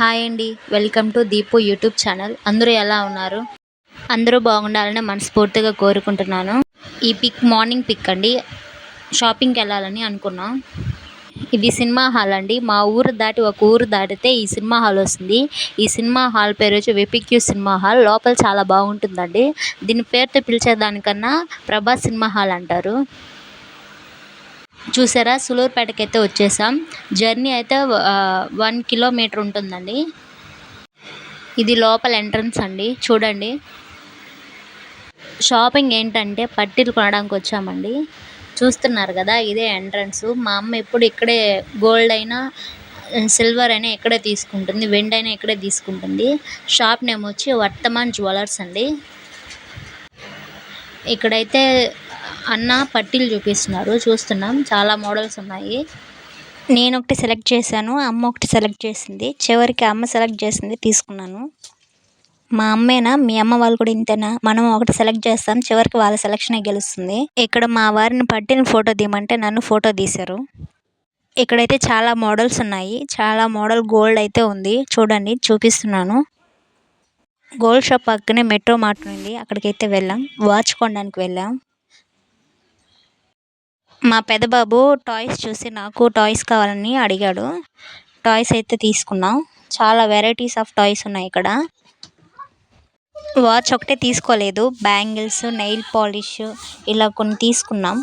Hi అండి. Welcome to Deepu YouTube channel. అందరూ ఎలా ఉన్నారు? అందరూ బాగుండాలని మనస్ఫూర్తిగా కోరుకుంటున్నాను. ఈ పిక్ మార్నింగ్ పిక్ అండి. షాపింగ్కి వెళ్ళాలని అనుకున్నాం. ఇది సినిమా హాల్ అండి. మా ఊరు దాటి ఒక ఊరు దాటితే ఈ సినిమా హాల్ వస్తుంది. ఈ సినిమా హాల్ పేరు వచ్చి విపిక్యూ సినిమా హాల్. లోపల చాలా బాగుంటుందండి. దీని పేరుతో పిలిచేదానికన్నా ప్రభాస్ సినిమా హాల్ అంటారు. చూసారా? సులూరుపేటకి అయితే వచ్చేసాం. జర్నీ అయితే వన్ కిలోమీటర్ ఉంటుందండి. ఇది లోపల ఎంట్రన్స్ అండి. చూడండి. షాపింగ్ ఏంటంటే పట్టీలు కొనడానికి వచ్చామండి. చూస్తున్నారు కదా ఇదే ఎంట్రన్స్. మా అమ్మ ఎప్పుడు ఇక్కడే గోల్డ్ అయినా సిల్వర్ అయినా ఇక్కడే తీసుకుంటుంది. వెండి అయినా ఇక్కడే తీసుకుంటుంది. షాప్ నేమ్ వచ్చి వర్తమాన్ జ్యువెలర్స్ అండి. ఇక్కడైతే అన్న పట్టీలు చూపిస్తున్నారు. చూస్తున్నాం. చాలా మోడల్స్ ఉన్నాయి. నేను ఒకటి సెలెక్ట్ చేశాను. అమ్మ ఒకటి సెలెక్ట్ చేసింది. చివరికి అమ్మ సెలెక్ట్ చేసింది తీసుకున్నాను. మా అమ్మేనా? మీ అమ్మ వాళ్ళు కూడా ఇంతేనా? మనం ఒకటి సెలెక్ట్ చేస్తాం. చివరికి వాళ్ళ సెలెక్షనే గెలుస్తుంది. ఇక్కడ మా వారిని పట్టిన ఫోటో తీయమంటే నన్ను ఫోటో తీశారు. ఇక్కడైతే చాలా మోడల్స్ ఉన్నాయి. చాలా మోడల్ గోల్డ్ అయితే ఉంది. చూడండి. చూపిస్తున్నాను. గోల్డ్ షాప్ పక్కనే మెట్రో మార్ట్ ఉంది. అక్కడికైతే వెళ్ళాం. వాచ్ కొనడానికి వెళ్ళాం. మా పెదబాబు టాయ్స్ చూసి నాకు టాయ్స్ కావాలని అడిగాడు. టాయ్స్ అయితే తీసుకున్నాం. చాలా వెరైటీస్ ఆఫ్ టాయ్స్ ఉన్నాయి ఇక్కడ. వాచ్ ఒకటే తీసుకోలేదు. బ్యాంగిల్స్ నెయిల్ పాలిష్ ఇలా కొన్ని తీసుకున్నాం.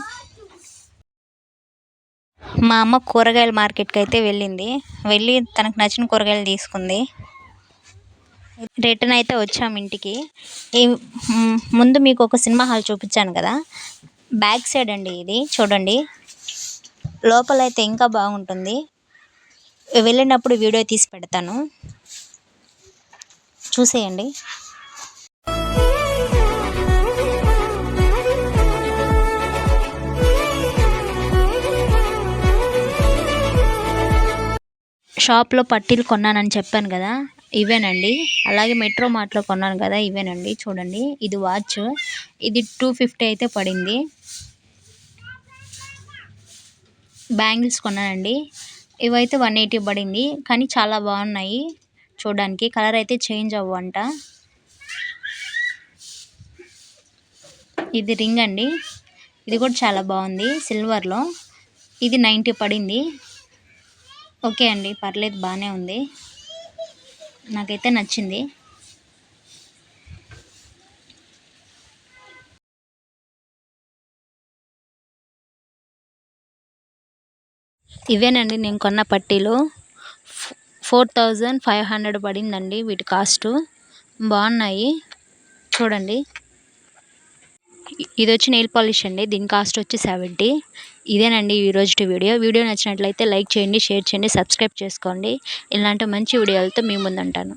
మా అమ్మ కూరగాయల మార్కెట్కి అయితే వెళ్ళింది. వెళ్ళి తనకు నచ్చిన కూరగాయలు తీసుకుంది. రిటర్న్ అయితే వచ్చాం ఇంటికి. ఈ ముందు మీకు ఒక సినిమా హాల్ చూపించాను కదా. బ్యాక్ సైడ్ అండి ఇది చూడండి. లోపల అయితే ఇంకా బాగుంటుంది. వెళ్ళినప్పుడు వీడియో తీసి పెడతాను. చూసేయండి. షాప్లో పట్టీలు కొన్నానని చెప్పాను కదా. ఇవేనండి. అలాగే మెట్రో మార్ట్లో కొన్నాను కదా ఇవేనండి. చూడండి ఇది వాచ్. ఇది టూ ఫిఫ్టీ అయితే పడింది. బ్యాంగిల్స్ కొన్నానండి. ఇవైతే వన్ ఎయిటీ పడింది. కానీ చాలా బాగున్నాయి. చూడడానికి కలర్ అయితే చేంజ్ అవ్వంట. ఇది రింగ్ అండి. ఇది కూడా చాలా బాగుంది. సిల్వర్లో. ఇది నైంటీ పడింది. ఓకే అండి పర్లేదు బాగానే ఉంది. నాకైతే నచ్చింది. ఇవేనండి నేను కొన్న పట్టీలు. ఫోర్ థౌజండ్ ఫైవ్ హండ్రెడ్ పడిందండి వీటి కాస్టు. బాగున్నాయి. చూడండి. ఇది వచ్చి నెయిల్ పాలిష్ అండి. దీని కాస్ట్ వచ్చి సెవెంటీ ఇదేనండి ఈరోజు వీడియో. వీడియో నచ్చినట్లయితే లైక్ చేయండి షేర్ చేయండి సబ్స్క్రైబ్ చేసుకోండి. ఇలాంటి మంచి వీడియోలతో మీ ముందుంటాను.